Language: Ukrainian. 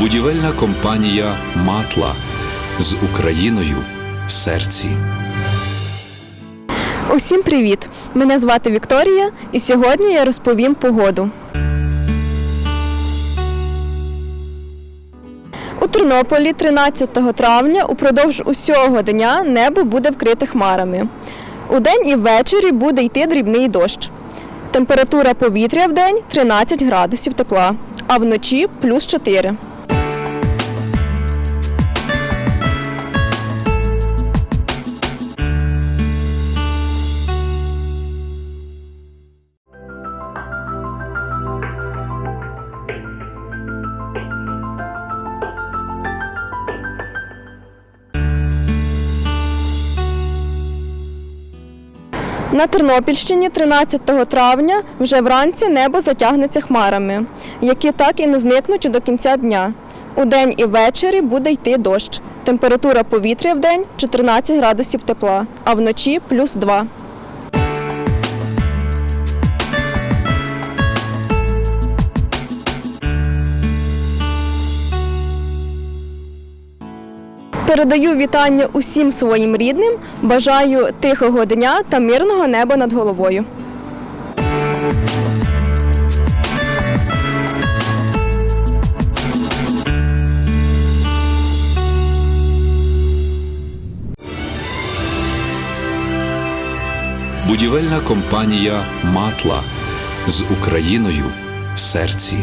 Будівельна компанія Матла з Україною в серці. Усім привіт! Мене звати Вікторія, і сьогодні я розповім погоду. Тернополі 13 травня упродовж усього дня небо буде вкрите хмарами. Удень і ввечері буде йти дрібний дощ. Температура повітря в день 13 градусів тепла, а вночі плюс 4. На Тернопільщині 13 травня вже вранці небо затягнеться хмарами, які так і не зникнуть до кінця дня. У день і ввечері буде йти дощ. Температура повітря в день 14 градусів тепла, а вночі плюс 2. Передаю вітання усім своїм рідним. Бажаю тихого дня та мирного неба над головою. Будівельна компанія Матла з Україною в серці.